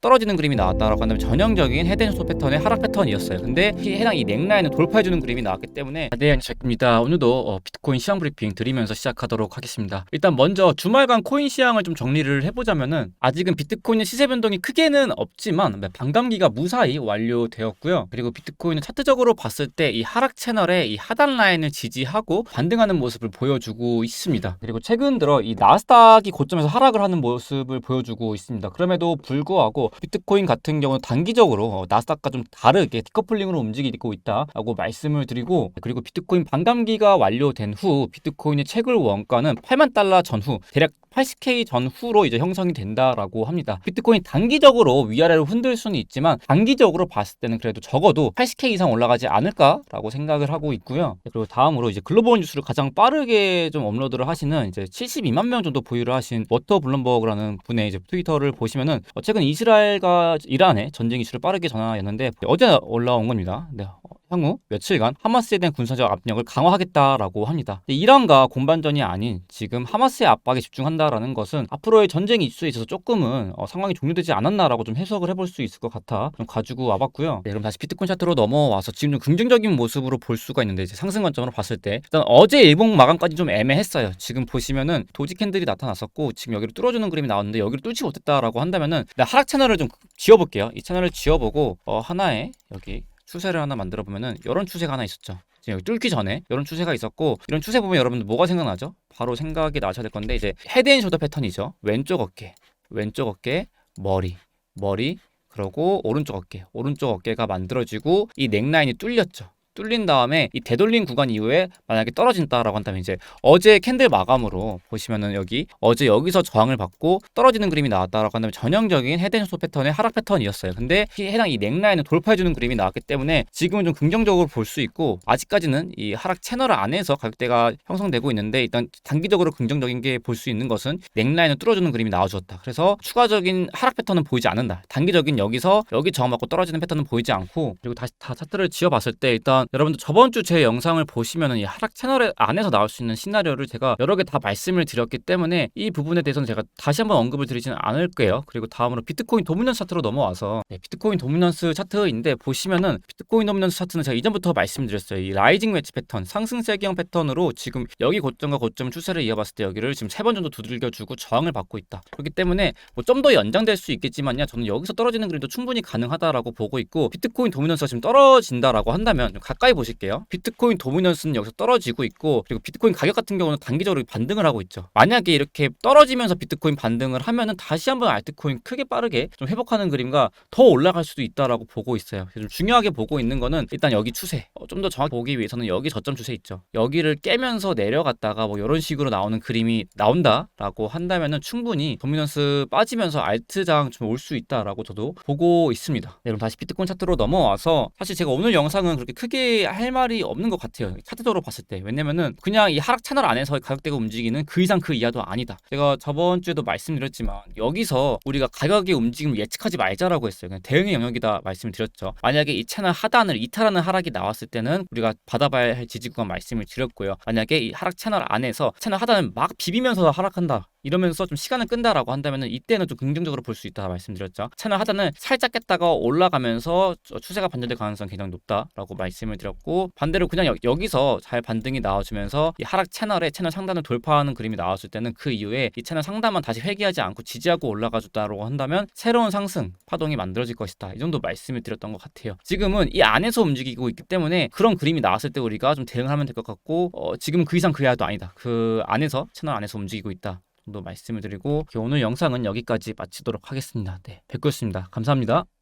떨어지는 그림이 나왔다라고 한다면 전형적인 헤드앤쇼 패턴의 하락 패턴이었어요. 근데 이 해당 이 넥라인을 돌파해주는 그림이 나왔기 때문에 네, 안녕하십니까. 오늘도 어, 비트코인 시황 브리핑 드리면서 시작하도록 하겠습니다. 일단 먼저 주말간 코인 시황을 좀 정리를 해보자면은 아직은 비트코인의 시세 변동이 크게는 없지만 네, 반감기가 무사히 완료되었고요. 그리고 비트코인은 차트적으로 봤을 때 이 하락 채널의 이 하단 라인을 지지하고 반등하는 모습을 보여주고 있습니다. 그리고 최근 들어 이 나스닥이 고점에서 하락을 하는 모습을 보여주고 있습니다. 그럼에도 불구하고 비트코인 같은 경우는 단기적으로 어, 나스닥과 좀 다르게 디커플링으로 움직이고 있다라고 말씀을 드리고 그리고 비트코인 반감기가 완료된 후 비트코인의 채굴 원가는 8만 달러 전후 대략 80K 전후로 이제 형성이 된다라고 합니다. 비트코인 단기적으로 위아래로 흔들 수는 있지만 단기적으로 봤을 때는 그래도 적어도 80K 이상 올라가지 않을까라고 생각을 하고 있고요. 그리고 다음으로 이제 글로벌 뉴스를 가장 빠르게 좀 업로드를 하시는 이제 72만 명 정도 보유를 하신 워터 블럼버그라는 분의 이제 트위터를 보시면은 어, 최근 이스라엘 과 이란의 전쟁 이슈를 빠르게 전하였는데 어제 올라온 겁니다. 네. 어, 향후 며칠간 하마스에 대한 군사적 압력을 강화하겠다라고 합니다. 이란과 공반전이 아닌 지금 하마스의 압박에 집중한다라는 것은 앞으로의 전쟁 이슈에 있어서 조금은 어, 상황이 종료되지 않았나라고 좀 해석을 해볼 수 있을 것 같아 좀 가지고 와봤고요. 네, 그럼 다시 비트코인 차트로 넘어와서 지금 좀 긍정적인 모습으로 볼 수가 있는데 이제 상승 관점으로 봤을 때 일단 어제 일봉 마감까지 좀 애매했어요. 지금 보시면은 도지 캔들이 나타났었고 지금 여기를 뚫어주는 그림이 나왔는데 여기를 뚫지 못했다라고 한다면은 네, 하락 채널을 좀 지워볼게요. 이 채널을 지워보고 어, 하나의 여기 추세를 하나 만들어 보면은 이런 추세가 하나 있었죠. 지금 뚫기 전에 이런 추세가 있었고 이런 추세 보면 여러분들 뭐가 생각나죠? 바로 생각이 나셔야 될 건데 이제 헤드앤숄더 패턴이죠. 왼쪽 어깨, 왼쪽 어깨, 머리, 머리, 그러고 오른쪽 어깨, 오른쪽 어깨가 만들어지고 이 넥라인이 뚫렸죠. 뚫린 다음에 이 되돌린 구간 이후에 만약에 떨어진다라고 한다면 이제 어제 캔들 마감으로 보시면은 여기 어제 여기서 저항을 받고 떨어지는 그림이 나왔다라고 한다면 전형적인 헤드앤쇼 패턴의 하락 패턴이었어요. 근데 이 해당 이 넥라인을 돌파해주는 그림이 나왔기 때문에 지금은 좀 긍정적으로 볼 수 있고 아직까지는 이 하락 채널 안에서 가격대가 형성되고 있는데 일단 단기적으로 긍정적인 게 볼 수 있는 것은 넥라인을 뚫어주는 그림이 나와주었다. 그래서 추가적인 하락 패턴은 보이지 않는다. 단기적인 여기서 여기 저항 받고 떨어지는 패턴은 보이지 않고 그리고 다시 다 차트를 지어봤을 때 일단 여러분들 저번 주 제 영상을 보시면은 이 하락 채널 안에서 나올 수 있는 시나리오를 제가 여러 개 다 말씀을 드렸기 때문에 이 부분에 대해서는 제가 다시 한번 언급을 드리지는 않을게요. 그리고 다음으로 비트코인 도미넌스 차트로 넘어와서 네, 비트코인 도미넌스 차트인데 보시면은 비트코인 도미넌스 차트는 제가 이전부터 말씀드렸어요. 이 라이징 웨지 패턴, 상승 세기형 패턴으로 지금 여기 고점과 고점 추세를 이어봤을 때 여기를 지금 세 번 정도 두들겨주고 저항을 받고 있다. 그렇기 때문에 뭐 좀 더 연장될 수 있겠지만요. 저는 여기서 떨어지는 그림도 충분히 가능하다라고 보고 있고 비트코인 도미넌스가 지금 떨어진다라고 한다면 좀 가까이 보실게요. 비트코인 도미넌스는 여기서 떨어지고 있고 그리고 비트코인 가격 같은 경우는 단기적으로 반등을 하고 있죠. 만약에 이렇게 떨어지면서 비트코인 반등을 하면은 다시 한번 알트코인 크게 빠르게 좀 회복하는 그림과 더 올라갈 수도 있다라고 보고 있어요. 그래서 좀 중요하게 보고 있는 거는 일단 여기 추세. 어, 좀더 정확히 보기 위해서는 여기 저점 추세 있죠. 여기를 깨면서 내려갔다가 뭐 이런 식으로 나오는 그림이 나온다라고 한다면은 충분히 도미넌스 빠지면서 알트장 좀 올 수 있다라고 저도 보고 있습니다. 네, 그럼 다시 비트코인 차트로 넘어와서 사실 제가 오늘 영상은 그렇게 크게 할 말이 없는 것 같아요. 차트적으로 봤을 때. 왜냐면은 그냥 이 하락 채널 안에서 가격대가 움직이는 그 이상 그 이하도 아니다. 제가 저번 주에도 말씀드렸지만 여기서 우리가 가격의 움직임을 예측하지 말자라고 했어요. 그냥 대응의 영역이다 말씀을 드렸죠. 만약에 이 채널 하단을 이탈하는 하락이 나왔을 때는 우리가 받아봐야 할 지지 구간 말씀을 드렸고요. 만약에 이 하락 채널 안에서 채널 하단을 막 비비면서 하락한다. 이러면서 좀 시간을 끈다라고 한다면은 이때는 좀 긍정적으로 볼 수 있다 말씀드렸죠. 채널 하단을 살짝 깼다가 올라가면서 저 추세가 반전될 가능성이 굉장히 높다라고 말씀 을 드렸고 반대로 그냥 여, 기서잘 반등이 나와주면서 이 하락 채널에 채널 상단을 돌파하는 그림이 나왔을 때는 그 이후에 이 채널 상단만 다시 회귀하지 않고 지지하고 올라가줬다라고 한다면 새로운 상승 파동이 만들어질 것이다. 이 정도 말씀을 드렸던 것 같아요. 지금은 이 안에서 움직이고 있기 때문에 그런 그림이 나왔을 때 우리가 좀 대응을 하면 될 것 같고 어, 지금 그 이상 그 이하도 아니다. 그 안에서 채널 안에서 움직이고 있다. 정도 말씀을 드리고 오늘 영상은 여기까지 마치도록 하겠습니다. 네, 뵙겠습니다. 감사합니다.